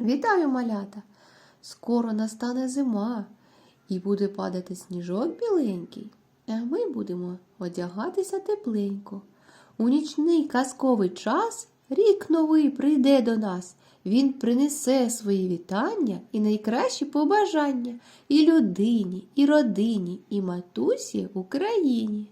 Вітаю, малята! Скоро настане зима і буде падати сніжок біленький, а ми будемо одягатися тепленько. У нічний казковий час рік новий прийде до нас. Він принесе свої вітання і найкращі побажання і людині, і родині, і матусі Україні.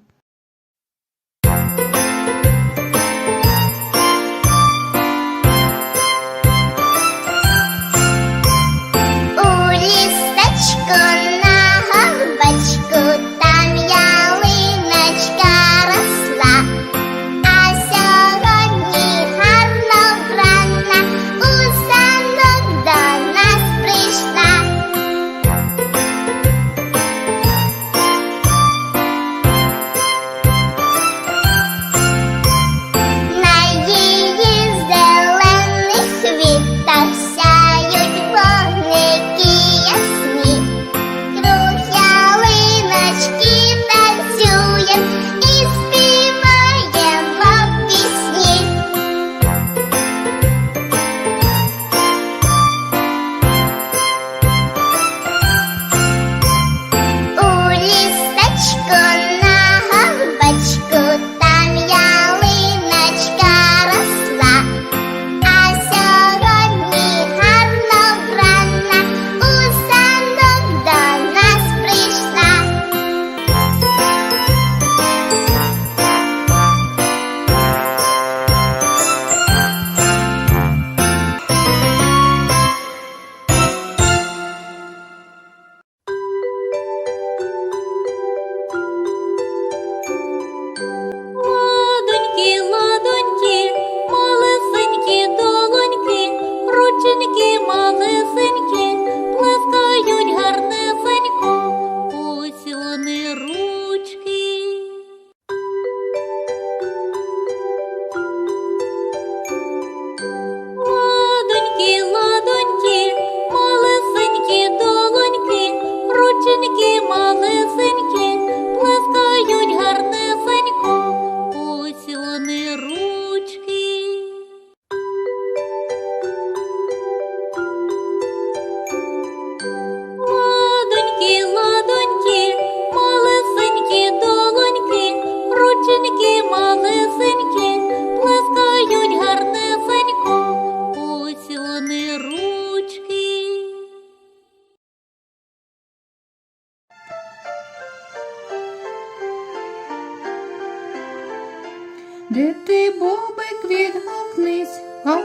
Де ти, бобик, відгукнись, го,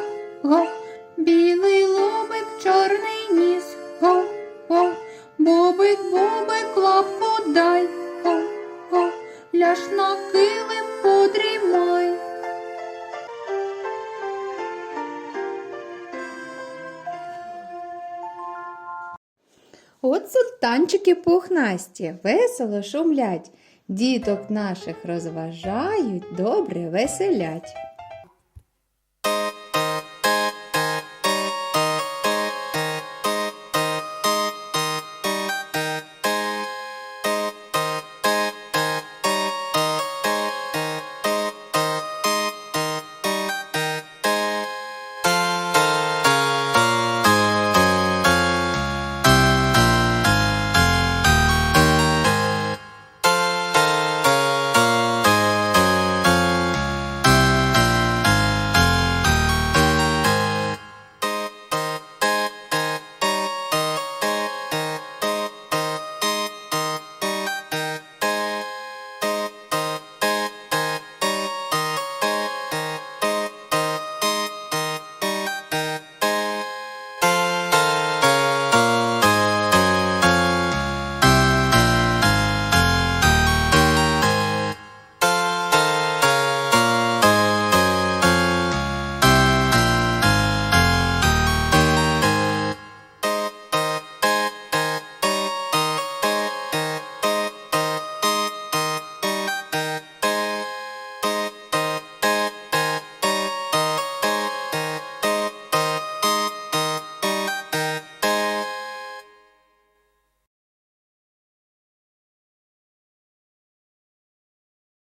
го, білий лобик, чорний ніс, го, го, бобик, бобик, лапку дай, го, го, ляж на килим подрімай. От султанчики пухнасті, весело шумлять, діток наших розважають, добре веселять.